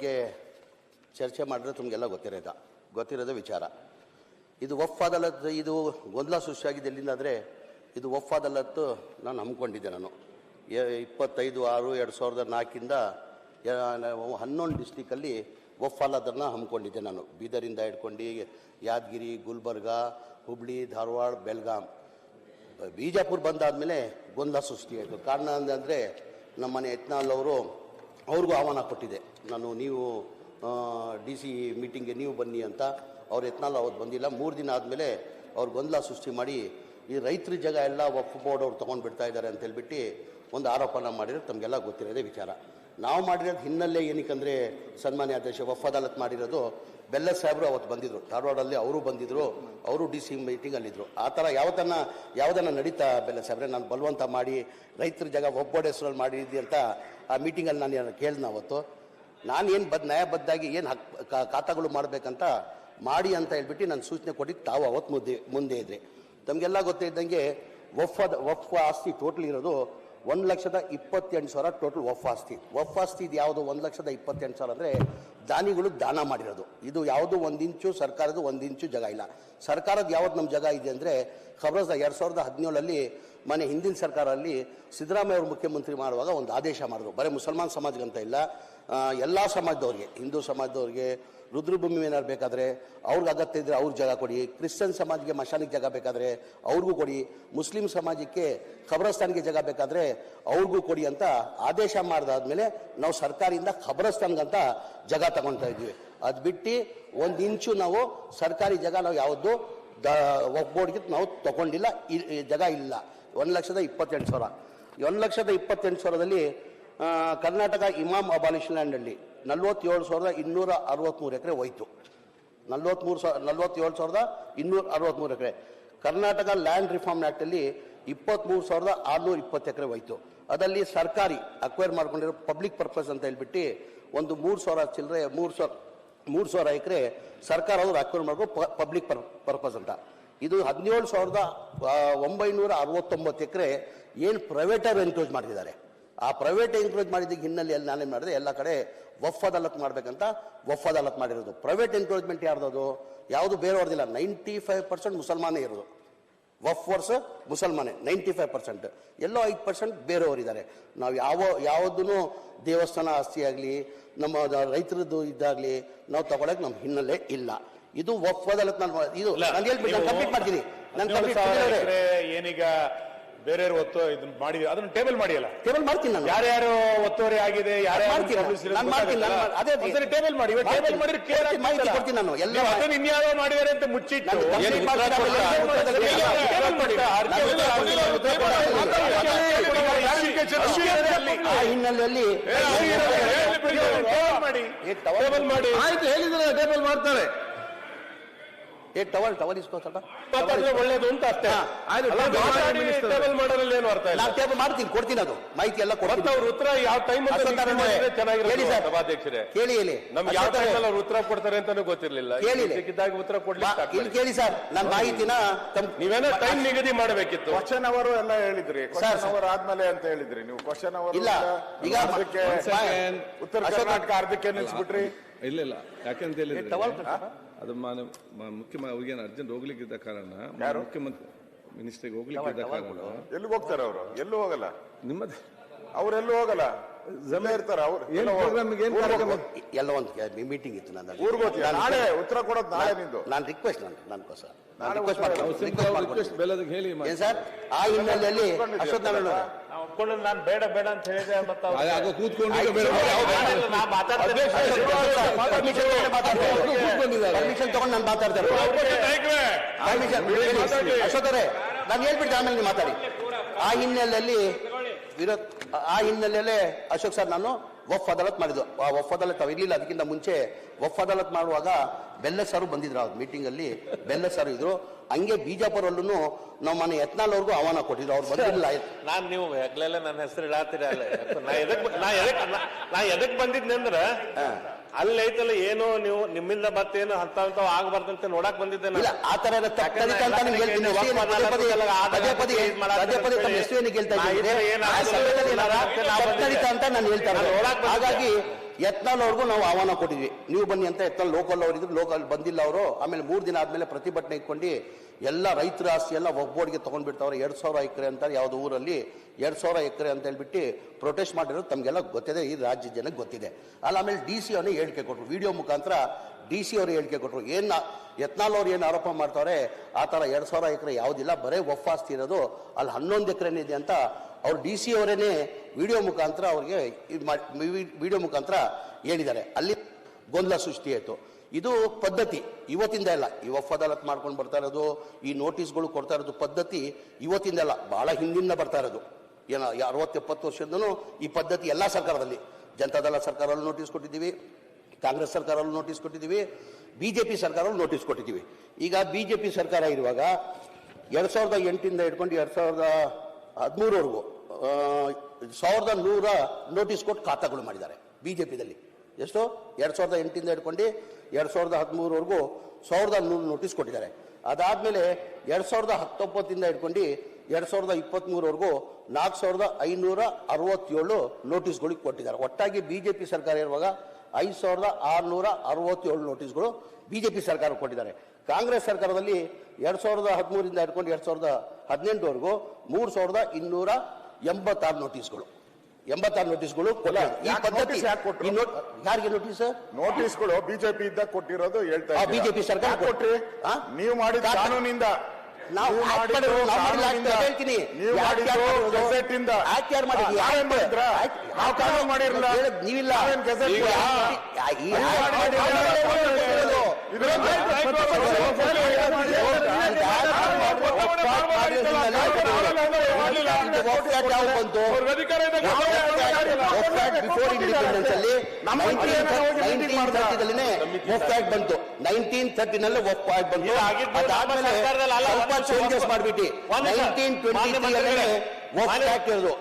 ಬಗ್ಗೆ ಚರ್ಚೆ ಮಾಡಿದ್ರೆ ತಮಗೆಲ್ಲ ಗೊತ್ತಿರೋದ, ಗೊತ್ತಿರೋದೇ ವಿಚಾರ. ಇದು ಒಫ್ಫಾದಲತ್ತು ಇದು ಗೊಂದಲ ಸೃಷ್ಟಿಯಾಗಿದೆ ಎಲ್ಲಿಂದ ಅಂದರೆ ಇದು ಒಫ್ಫಾದಲ್ಲತ್ತು ನಾನು ಹಮ್ಮಿಕೊಂಡಿದ್ದೆ ನಾನು. ಇಪ್ಪತ್ತೈದು, ಆರು, ಎರಡು ಸಾವಿರದ ನಾಲ್ಕಿಂದ ಹನ್ನೊಂದು ಡಿಸ್ಟಿಕಲ್ಲಿ ಒಫ್ಫಾಲದನ್ನು ಹಮ್ಮಿಕೊಂಡಿದ್ದೆ ನಾನು. ಬೀದರಿಂದ ಹಿಡ್ಕೊಂಡು ಯಾದಗಿರಿ, ಗುಲ್ಬರ್ಗ, ಹುಬ್ಳಿ, ಧಾರವಾಡ ಬೆಲ್ಗಾಮ್ ಬಿಜಾಪುರ ಬಂದಾದಮೇಲೆ ಗೊಂದಲ ಸೃಷ್ಟಿಯಾಯಿತು ಕಾರಣ ಅಂದರೆ ನಮ್ಮನೆ ಯತ್ನಾಲ್ ಅವರು ಅವ್ರಿಗೂ ಆಹ್ವಾನ ಕೊಟ್ಟಿದೆ. ನಾನು ನೀವು ಡಿ ಸಿ ಮೀಟಿಂಗ್ಗೆ ನೀವು ಬನ್ನಿ ಅಂತ ಅವ್ರು ಎತ್ನಾಲ್ ಅವತ್ತು ಬಂದಿಲ್ಲ. ಮೂರು ದಿನ ಆದಮೇಲೆ ಅವ್ರು ಗೊಂದಲ ಸೃಷ್ಟಿ ಮಾಡಿ ಈ ರೈತರ ಜಾಗ ಎಲ್ಲ ವಕ್ಫ್ ಬೋರ್ಡ್ ಅವ್ರು ತೊಗೊಂಡು ಬಿಡ್ತಾ ಇದ್ದಾರೆ ಅಂತ ಹೇಳ್ಬಿಟ್ಟು ಒಂದು ಆರೋಪನ ಮಾಡಿದರೆ ತಮಗೆಲ್ಲ ಗೊತ್ತಿರೋದೇ ವಿಚಾರ. ನಾವು ಮಾಡಿರೋದು ಹಿನ್ನೆಲೆ ಏನಕ್ಕಂದರೆ ಸನ್ಮಾನ್ಯ ಅಧ್ಯಕ್ಷ ಅದಾಲತ್ ಮಾಡಿರೋದು ಬೆಲ್ಲ ಸಾಹೇಬರು ಅವತ್ತು ಬಂದಿದ್ರು. ಧಾರವಾಡಲ್ಲಿ ಅವರು ಬಂದಿದ್ರು, ಅವರು ಡಿ ಸಿ ಮೀಟಿಂಗಲ್ಲಿದ್ದರು ಆ ಥರ ಯಾವತ್ತನ್ನ ಯಾವುದನ್ನು ನಡೀತಾ ಬೆಲ್ಲ ಸಾಹೇಬ್ರೆ, ನಾನು ಬಲವಂತ ಮಾಡಿ, ರೈತರ ಜಾಗ ಒಬ್ಬೊಡೆ ಹೆಸರಲ್ಲಿ ಮಾಡಿದ್ದಿ ಅಂತ ಆ ಮೀಟಿಂಗಲ್ಲಿ ನಾನು ಕೇಳಿದ್ನ ಅವತ್ತು? ನಾನು ಏನು ಬದ್, ನ್ಯಾಯಬದ್ಧಾಗಿ ಏನು ಹಕ್ ಖಾತಾಗಳು ಮಾಡಬೇಕಂತ ಮಾಡಿ ಅಂತ ಹೇಳ್ಬಿಟ್ಟು ನಾನು ಸೂಚನೆ ಕೊಟ್ಟಿದ್ದು ತಾವು ಅವತ್ತು ಮುಂದೆ ಮುಂದೆ ಇದ್ರಿ. ತಮಗೆಲ್ಲ ಗೊತ್ತಿದ್ದಂಗೆ ವಫ್ ವಫ್ ಆಸ್ತಿ ಟೋಟಲ್ ಇರೋದು ಒಂದು ಲಕ್ಷದ ಇಪ್ಪತ್ತೆಂಟು ಸಾವಿರ ಟೋಟಲ್ ವಫ್ ಆಸ್ತಿ. ವಫ್ ಆಸ್ತಿ ಇದು ಯಾವುದು? ಒಂದು ಲಕ್ಷದ ಇಪ್ಪತ್ತೆಂಟು ಸಾವಿರ ಅಂದರೆ ದಾನಿಗಳು ದಾನ ಮಾಡಿರೋದು. ಇದು ಯಾವುದು? ಒಂದು ಇಂಚು ಸರ್ಕಾರದ ಒಂದು ಇಂಚು ಜಾಗ ಇಲ್ಲ. ಸರ್ಕಾರದ ಯಾವ್ದು ನಮ್ಮ ಜಾಗ ಇದೆ ಅಂದರೆ ಖಬರಸ್ದ ಎರಡು ಸಾವಿರದ ಹದಿನೇಳಲ್ಲಿ ಮನೆ ಹಿಂದಿನ ಸರ್ಕಾರದಲ್ಲಿ ಸಿದ್ದರಾಮಯ್ಯ ಅವರು ಮುಖ್ಯಮಂತ್ರಿ ಮಾಡುವಾಗ ಒಂದು ಆದೇಶ ಮಾಡಿದ್ರು. ಬರೀ ಮುಸಲ್ಮಾನ್ ಸಮಾಜಕ್ಕಂತ ಇಲ್ಲ. ಎಲ್ಲ ಸಮಾಜದವ್ರಿಗೆ, ಹಿಂದೂ ಸಮಾಜದವ್ರಿಗೆ ರುದ್ರಭೂಮಿ ಏನಾದ್ರು ಬೇಕಾದರೆ ಅವ್ರಿಗೆ ಅಗತ್ಯ ಇದ್ದರೆ ಅವ್ರಿಗೆ ಜಾಗ ಕೊಡಿ. ಕ್ರಿಶ್ಚಿಯನ್ ಸಮಾಜಕ್ಕೆ ಮಶಾನಿಗೆ ಜಾಗ ಬೇಕಾದರೆ ಅವ್ರಿಗೂ ಕೊಡಿ. ಮುಸ್ಲಿಂ ಸಮಾಜಕ್ಕೆ ಖಬರಸ್ತಾನ್ಗೆ ಜಾಗ ಬೇಕಾದರೆ ಅವ್ರಿಗೂ ಕೊಡಿ ಅಂತ ಆದೇಶ ಮಾಡಿದಾದ್ಮೇಲೆ ನಾವು ಸರ್ಕಾರದಿಂದ ಖಬರಸ್ತಾನ್ಗಂತ ಜಾಗ ತಗೊಳ್ತಾ ಇದ್ದೀವಿ. ಅದು ಬಿಟ್ಟು ಒಂದು ಇಂಚು ನಾವು ಸರ್ಕಾರಿ ಜಾಗ ನಾವು ಯಾವುದು ದ ಬೋರ್ಡ್ಗೆ ನಾವು ತಗೊಂಡಿಲ್ಲ. ಜಾಗ ಇಲ್ಲ. ಒಂದು ಲಕ್ಷದ ಇಪ್ಪತ್ತೆಂಟು ಸಾವಿರ. ಒಂದು ಲಕ್ಷದ ಇಪ್ಪತ್ತೆಂಟು ಸಾವಿರದಲ್ಲಿ ಕರ್ನಾಟಕ ಇಮಾಮ್ ಅಬಾಲಿಷನ್ ಲ್ಯಾಂಡಲ್ಲಿ ನಲ್ವತ್ತೇಳು ಸಾವಿರದ ಇನ್ನೂರ ಅರವತ್ತ್ಮೂರು ಎಕರೆ ಹೋಯ್ತು. ನಲ್ವತ್ಮೂರು ಸಾವಿರ ನಲ್ವತ್ತೇಳು ಸಾವಿರದ ಇನ್ನೂರ ಅರವತ್ತ್ಮೂರು ಎಕರೆ. ಕರ್ನಾಟಕ ಲ್ಯಾಂಡ್ ರಿಫಾರ್ಮ್ ಆ್ಯಕ್ಟಲ್ಲಿ ಇಪ್ಪತ್ತ್ಮೂರು ಸಾವಿರದ ಆರುನೂರ ಇಪ್ಪತ್ತು ಎಕರೆ ಹೋಯ್ತು. ಅದರಲ್ಲಿ ಸರ್ಕಾರಿ ಅಕ್ವೈರ್ ಮಾಡ್ಕೊಂಡಿರೋ ಪಬ್ಲಿಕ್ ಪರ್ಪಸ್ ಅಂತ ಹೇಳ್ಬಿಟ್ಟು ಒಂದು ಮೂರು ಸಾವಿರ ಚಿಲ್ಲರೆ ಮೂರು ಸಾವಿರ ಮೂರು ಸಾವಿರ ಎಕರೆ ಸರ್ಕಾರ ಅವರು ಅಕ್ವೈರ್ ಮಾಡ್ಕೊಂಡು ಪಬ್ಲಿಕ್ ಪರ್ ಪರ್ಪಸ್ ಅಂತ. ಇದು ಹದಿನೇಳು ಸಾವಿರದ ಒಂಬೈನೂರ ಅರವತ್ತೊಂಬತ್ತು ಎಕರೆ ಏನು ಪ್ರೈವೇಟರ್ ಎನ್ಕ್ಲೋಸ್ ಮಾಡಿದ್ದಾರೆ. ಆ ಪ್ರೈವೇಟ್ ಎನ್ಕ್ರೋಚ್ ಮಾಡಿದ ಹಿನ್ನೆಲೆಯಲ್ಲಿ ನಾನೇನು ಮಾಡಿದೆ? ಎಲ್ಲ ಕಡೆ ವಫ್ ಅದಾಲತ್ ಮಾಡಬೇಕಂತ ವಫ್ ಅದಾಲತ್ ಮಾಡಿರೋದು. ಪ್ರೈವೇಟ್ ಎನ್ಕ್ರೋಚ್ಮೆಂಟ್ ಯಾರ್ದದು ಯಾವುದು ಬೇರೆಯವ್ರದಿಲ್ಲ ನೈಂಟಿ ಫೈವ್ ಪರ್ಸೆಂಟ್ ಮುಸಲ್ಮಾನೇ ಇರೋದು. ವಫ್ ವರ್ಸ್ ಮುಸಲ್ಮಾನೆ ನೈಂಟಿ ಫೈವ್ ಪರ್ಸೆಂಟ್ ಎಲ್ಲೋ ಐದು ಪರ್ಸೆಂಟ್ ಬೇರೆಯವರಿದ್ದಾರೆ ನಾವು ಯಾವ ಯಾವುದೂ ದೇವಸ್ಥಾನ ಆಸ್ತಿ ಆಗಲಿ ನಮ್ಮ ರೈತರದ್ದು ಇದ್ದಾಗಲಿ ನಾವು ತಗೊಳಕ್ಕೆ ನಮ್ಮ ಹಿನ್ನೆಲೆ ಇಲ್ಲ. ಇದು ವಫ್ ಅದಾಲತ್ ನಾನು ಇದು ನಾನು ಹೇಳ್ಬಿಟ್ಟು ನಾನು ಕಂಪ್ಲೀಟ್ ಮಾಡ್ತೀನಿ. ನಾನು ಕಂಪ್ಲೀಟ್ ಏನೀಗ ಬೇರೆಯವ್ರು ಒತ್ತು ಇದನ್ನ ಮಾಡಿ ಅದನ್ನ ಟೇಬಲ್ ಮಾಡಿಯಲ್ಲ. ಟೇಬಲ್ ಮಾಡ್ತೀನಿ ನಾನು. ಯಾರ್ಯಾರು ಒತ್ತುವರಿ ಆಗಿದೆ ಮಾಡ್ತೀನಿ ನಾನು. ಮಾಡ್ತೀನಿ, ನಾನು ಅದೇ- ಒಂದ್ಸರಿ ಟೇಬಲ್ ಮಾಡಿ. ಟೇಬಲ್ ಮಾಡಿದ್ರೆ ಕ್ಲಿಯರ್ ಆಗಿ ಮಾಹಿತಿ ಕೊಡ್ತೀನಿ ನಾನು. ಎಲ್ಲ ಅದನ್ನ ಇನ್ಯಾರೋ ಮಾಡಿದ್ದಾರೆ ಅಂತ ಮುಚ್ಚಿಟ್ಟು. ಆ ಹಿನ್ನೆಲೆಯಲ್ಲಿ ಟೇಬಲ್ ಮಾಡಿ. ಆಯ್ತು ಹೇಳಿದ್ರೆ ಟೇಬಲ್ ಮಾಡ್ತಾರೆ. ಏ ಟವಲ್ ಟವಲ್ ಇಸ್ಕೋ ಸ್ವಲ್ಪ. ಮಾತಾಡಿದ್ರೆ ಒಳ್ಳೇದು ಅಂತ ಅಷ್ಟೇ. ಟೇಬಲ್ ಮಾಡೋದ್ರಲ್ಲಿ ಏನು ಅರ್ಥ ಇಲ್ಲ? ನಾನು ಟೇಬಲ್ ಮಾಡ್ತೀನಿ ಕೊಡ್ತೀನಿ ಅದು. ಮಾಹಿತಿ ಎಲ್ಲ ಕೊಡ್ತೀನಿ. ಅವ್ರ ಉತ್ತರ ಯಾವ ಟೈಮ್ ಚೆನ್ನಾಗಿರುತ್ತೆ ಹೇಳಿ ಸರ್. ಸಭಾಧ್ಯಕ್ಷರೇ. ಕೇಳಿ ಹೇಳಿ. ನಮ್ಗೆ ಯಾವ ಟೈಮ್ ನಾರಾಯಣ. ಉತ್ತರ ಕೊಡ್ತಾರೆ ಅಂತಾನೂ ಗೊತ್ತಿರ್ಲಿಲ್ಲ. ಕೇಳಿ. ಇಲ್ಲಿ. ಸಿಕ್ಕಿದ್ದಾಗ ಉತ್ತರ ಕೊಡ್ಲಿಕ್ಕೆ ಇಲ್ಲಿ ಕೇಳಿ ಸರ್. ನನ್ನ ಮಾಹಿತಿನ ನೀವೇನೋ ಟೈಮ್ ನಿಗದಿ ಮಾಡಬೇಕಿತ್ತು. ಕ್ವಶನ್ ಅವರು ಎಲ್ಲ ಹೇಳಿದ್ರಿ. ಕ್ವಶನ್ ಅವರ್ ಆದ್ಮೇಲೆ ಅಂತ ಹೇಳಿದ್ರಿ ನೀವು. ಕ್ವಶನ್ ಅವರ್ ಇಲ್ಲ, ಈಗ ಉತ್ತರ ಕರ್ನಾಟಕ ಅರ್ಧಕ್ಕೆ ನಿಲ್ಸ್ಬಿಟ್ರಿ. ಇಲ್ಲ ಇಲ್ಲ. ಯಾಕಂತ ಹೇಳಿದ್ರೆ. ಅದು ಮಾನ ಮ- ಮುಖ್ಯಮಂತ್ರಿ ಅವ್ರಿಗೇನು ಅರ್ಜೆಂಟ್ ಹೋಗ್ಲಿಕ್ಕಿದ್ದ ಕಾರಣ ಯಾರು? ಮುಖ್ಯಮಂತ್ರಿ ಮಿನಿಸ್ಟ್ರಿಗೆ ಹೋಗ್ಲಿಕ್ಕಿದ್ದ ಕಾರಣ. ಎಲ್ಲಿ ಹೋಗ್ತಾರೆ ಅವರು? ಎಲ್ಲೂ ಹೋಗಲ್ಲ? ನಿಮ್ಮದು ಅವರೆಲ್ಲೂ ಹೋಗಲ್ಲ? ಜಮೆ ಇರ್ತಾರ ಅವ್ರು ಏನು ಪ್ರೋಗ್ರಾಮ್ಗೆ ಏನು ಕಾರ್ಯಕ್ರಮ? ಎಲ್ಲ ಒಂದು ಮೀಟಿಂಗ್ ಇತ್ತು ನನ್ನ ಊರ್ಗೋತಿ ನಾಳೆ ಉತ್ತರ ಕೊಡೋದು ನಾಳೆ ನಿಂದು. ನಾನು ರಿಕ್ವೆಸ್ಟ್ ನಾನು ನನಗೋಸ್ಕರ ನಾನು ರಿಕ್ವೆಸ್ಟ್ ಮಾಡ್ತೀನಿ. ರಿಕ್ವೆಸ್ಟ್ ಬೆಲ್ಲದಕ್ಕೆ ಹೇಳಿ ಏನ್ ಸರ್? ಆ ಹಿನ್ನೆಲೆಯಲ್ಲಿ? ಅಶ್ವತ್ಥ ಒಪ್ಕೊಳ್ಳೋದು ನಾನು ಬೇಡ ಬೇಡ ಅಂತ ಹೇಳಿದೆ ಮತ್ತೆ ಕೂತ್ಕೊಂಡು. ಮಾತಾಡ್ತೇನೆ. ಪರ್ಮಿಷನ್ ತಗೊಂಡು ನಾನು ಮಾತಾಡ್ತಾರೆ ಅಶೋಕರೇ ನಾನು ಆಮೇಲೆ ನೀವು ಮಾತಾಡಿ ಆ ಹಿನ್ನೆಲೆಯಲ್ಲಿ ವಿರೋಧ ಆ ಹಿನ್ನೆಲೆಯಲ್ಲೇ ಅಶೋಕ್ ಸರ್ ನಾನು ವಫ್ ಅದಾಲತ್ ಮಾಡಿದ್ದು ಆ ವಫ್ ಅದಾಲತ್ ಇರ್ಲಿಲ್ಲ ಅದಕ್ಕಿಂತ ಮುಂಚೆ ವಫ್ ಅದಾಲತ್ ಮಾಡುವಾಗ ಬೆಲ್ಲ ಸರ್ ಬಂದಿದ್ರು ಅವ್ರ ಮೀಟಿಂಗ್ ಅಲ್ಲಿ ಬೆಲ್ಲ ಸರ್ ಇದ್ರು. ಹಂಗೆ ಬಿಜಾಪುರಲ್ಲೂ ನಮ್ಮ ಮನೆ ಯತ್ನಾಳ್ ಅವ್ರಿಗೂ ಆಹ್ವಾನ ಕೊಟ್ಟಿದ್ರು ಅವ್ರು ಬಂದಿರಲಿಲ್ಲ. ನಾನು ನೀವು ಹೆಗ್ಲೆಲ್ಲ ನನ್ನ ಹೆಸರು ಇಡಾತೀರ ಅಲ್ಲ. ನಾ ಎದಕ್ ನಾ ಎದಕ್ ನಾ- ನಾ ಎದಕ್ ಬಂದಿದ್ನೆ ಅಂದ್ರ ಅಲ್ಲಿ ಐತಲ್ಲ ಏನೋ ನೀವು ನಿಮ್ಮಿಂದ ಮತ್ತೇನು ಅಂತ ಅಂತ ಆಗ್ಬಾರ್ದಂತ ನೋಡಕ್ ಬಂದಿದ್ದೆ ನಾನು. ಇಲ್ಲ ಆ ತರ ಎಲ್ಲ ಅಂತ ನಿಮ್ಗೆ ಹೇಳ್ತೀನಿ. ನಿಮ್ಮ ಹೆಸರು ಏನು ಪದೇ ಪದೇ ಪದೇ ಪದೇ ಪದೇ ಪದೇ ತಮ್ಮ ಹೆಸರು ಏನಕ್ಕೆ ಹೇಳ್ತಾ ನಾ ಇದ್ದೀನಿ. ಇದ್ರೆ ಏನಾಗೋದು ಆ ಸಮಯದಲ್ಲಿ ಏನಾರ ನಾವು ಬಂದಿದ್ದೆ. ತಪ್ಪದಿತ್ತು ಅಂತ ನಾನು ಹೇಳ್ತಾ ನಾನು ಇರೋದು ನೋಡಕ್ ಬಂದಿದ್ದೆ. ಹಾಗಾಗಿ ಯತ್ನಾಲ್ ಅವ್ರಿಗೂ ನಾವು ಆಹ್ವಾನ ಕೊಟ್ಟಿದ್ವಿ. ನೀವು ಬನ್ನಿ ಅಂತ ಯತ್ನಾಳ್ ಲೋಕಲ್ ಅವರಿದ್ರು ಲೋಕಲ್ ಬಂದಿಲ್ಲ ಅವರು. ಆಮೇಲೆ ಮೂರು ದಿನ ಆದ್ಮೇಲೆ ಪ್ರತಿಭಟನೆ ಇಟ್ಕೊಂಡು ಎಲ್ಲ ರೈತರ ಆಸ್ತಿ ಎಲ್ಲ ಒಬ್ಬೊಡಿಗೆ ತಗೊಂಡ್ಬಿಡ್ತಾವ್ರೆ ಎರಡು ಸಾವಿರ ಎಕರೆ ಅಂತ ಯಾವ್ದು ಊರಲ್ಲಿ ಎರಡು ಸಾವಿರ ಎಕರೆ ಅಂತ ಹೇಳ್ಬಿಟ್ಟು ಪ್ರೊಟೆಸ್ಟ್ ಮಾಡಿರೋದು ತಮಗೆಲ್ಲ ಗೊತ್ತಿದೆ. ಈ ರಾಜ್ಯ ಜನಕ್ಕೆ ಗೊತ್ತಿದೆ. ಅಲ್ಲ ಆಮೇಲೆ ಡಿ ಸಿ ಅವನೇ ಹೇಳಿಕೆ ಕೊಟ್ಟರು ವಿಡಿಯೋ ಮುಖಾಂತರ ಡಿ ಸಿ ಅವರು ಹೇಳಿಕೆ ಕೊಟ್ಟರು ಏನು ಯತ್ನಾಲ್ ಅವ್ರು ಏನು ಆರೋಪ ಮಾಡ್ತಾರೆ ಆ ಥರ ಎರಡು ಸಾವಿರ ಎಕರೆ ಯಾವುದಿಲ್ಲ, ಬರೇ ಒಫಾಸ್ತಿ ಇರೋದು, ಅಲ್ಲಿ ಹನ್ನೊಂದು ಎಕರೆನಿದೆ ಅಂತ ಅವ್ರು ಡಿ ಸಿ ಅವರೇನೆ ವಿಡಿಯೋ ಮುಖಾಂತರ ಅವ್ರಿಗೆ ಇದು ಮಾಡಿ ವಿಡಿಯೋ ಮುಖಾಂತರ ಹೇಳಿದ್ದಾರೆ. ಅಲ್ಲಿ ಗೊಂದಲ ಸೃಷ್ಟಿ ಆಯಿತು. ಇದು ಪದ್ಧತಿ. ಇವತ್ತಿಂದ ಇಲ್ಲ. ಈ ವಫ್ ಅದಾಲತ್ ಮಾಡ್ಕೊಂಡು ಬರ್ತಾ ಇರೋದು, ಈ ನೋಟಿಸ್ಗಳು ಕೊಡ್ತಾ ಇರೋದು ಪದ್ಧತಿ ಇವತ್ತಿಂದ ಇಲ್ಲ. ಭಾಳ ಹಿಂದಿಂದ ಬರ್ತಾ ಇರೋದು. ಏನೋ ಅರವತ್ತೆಪ್ಪತ್ತು ವರ್ಷದಿಂದನೂ ಈ ಪದ್ಧತಿ ಎಲ್ಲ ಸರ್ಕಾರದಲ್ಲಿ. ಜನತಾದಳ ಸರ್ಕಾರಲ್ಲೂ ನೋಟಿಸ್ ಕೊಟ್ಟಿದ್ದೀವಿ. ಕಾಂಗ್ರೆಸ್ ಸರ್ಕಾರಲ್ಲೂ ನೋಟಿಸ್ ಕೊಟ್ಟಿದ್ದೀವಿ ಬಿ ಜೆ ಪಿ ಸರ್ಕಾರಲ್ಲೂ ನೋಟಿಸ್ ಕೊಟ್ಟಿದ್ದೀವಿ. ಈಗ ಬಿ ಜೆ ಪಿ ಸರ್ಕಾರ ಇರುವಾಗ ಎರಡು ಸಾವಿರದ ಎಂಟಿಂದ ಹಿಡ್ಕೊಂಡು ಎರಡು ಸಾವಿರದ ಹದಿಮೂರವರೆಗೂ ಸಾವಿರದ ನೂರ ನೋಟಿಸ್ ಕೊಟ್ಟು ಖಾತಾಗಳು ಮಾಡಿದ್ದಾರೆ ಬಿ ಜೆ ಪಿದಲ್ಲಿ ಎಷ್ಟು? ಎರಡು ಸಾವಿರದ ಎಂಟಿಂದ ಹಿಡ್ಕೊಂಡು ಎರಡು ಸಾವಿರದ ಹದಿಮೂರವರೆಗೂ ಸಾವಿರದ ನೂರು ನೋಟಿಸ್ ಕೊಟ್ಟಿದ್ದಾರೆ. ಅದಾದಮೇಲೆ ಎರಡು ಸಾವಿರದ ಹತ್ತೊಂಬತ್ತಿಂದ ಹಿಡ್ಕೊಂಡು ಎರಡು ಸಾವಿರದ ಇಪ್ಪತ್ತ್ಮೂರವರೆಗೂ ನಾಲ್ಕು ಸಾವಿರದ ಐನೂರ ಅರವತ್ತೇಳು ನೋಟಿಸ್ಗಳಿಗೆ ಕೊಟ್ಟಿದ್ದಾರೆ. ಒಟ್ಟಾಗಿ ಬಿ ಜೆ ಪಿ ಸರ್ಕಾರ ಇರುವಾಗ ಐದು ಸಾವಿರದ ಆರುನೂರ ಅರವತ್ತೇಳು ನೋಟಿಸ್ಗಳು ಬಿ ಜೆ ಪಿ ಸರ್ಕಾರ ಕೊಟ್ಟಿದ್ದಾರೆ. ಕಾಂಗ್ರೆಸ್ ಸರ್ಕಾರದಲ್ಲಿ ಎರಡು ಸಾವಿರದ ಹದಿಮೂರಿಂದ ಹಿಡ್ಕೊಂಡು ಎರಡು ಸಾವಿರದ ಹದಿನೆಂಟುವರೆಗೂ ಮೂರು ಸಾವಿರದ ಇನ್ನೂರ ಎಂಬತ್ತಾರು ನೋಟಿಸ್ಗಳು ಎಂಬತ್ತಾರು ನೋಟಿಸ್ಗಳು. ಈ ಪದ್ಧತಿ ಯಾರಿಗೆ ನೋಟಿಸ್ ನೋಟಿಸ್ಗಳು ಬಿಜೆಪಿ ಇದ್ದಾಗ ಕೊಟ್ಟಿರೋದು ಹೇಳ್ತಾ ಬಿಜೆಪಿ ಸರ್ಕಾರ ಕೊಟ್ಟ್ರಿ ಕೊಟ್ರಿ? ನೀವು ಮಾಡಿದ ಕಾನೂನಿಂದ ನಾವು ಹೇಳ್ತೀನಿ. ನೀವಿಲ್ಲ ನಾವೇನ್ ಇದನ್ನ ಬಿಫೋರ್ ಇಂಡಿಪೆಂಡೆನ್ಸ್ ಅಲ್ಲಿ ಆಕ್ಟ್ ಬಂತು. ನೈನ್ಟೀನ್ ತರ್ಟಿನಲ್ಲಿ ನಲ್ಲಿ ಆಕ್ಟ್ ಬಂತು. ಅದಾದ್ಮೇಲೆ ಸ್ವಲ್ಪ ಚೇಂಜಸ್ ಮಾಡ್ಬಿಟ್ಟು. ನೈನ್ಟೀನ್ ಟ್ವೆಂಟಿ ಆಕ್ಟ್ ಇರೋದು.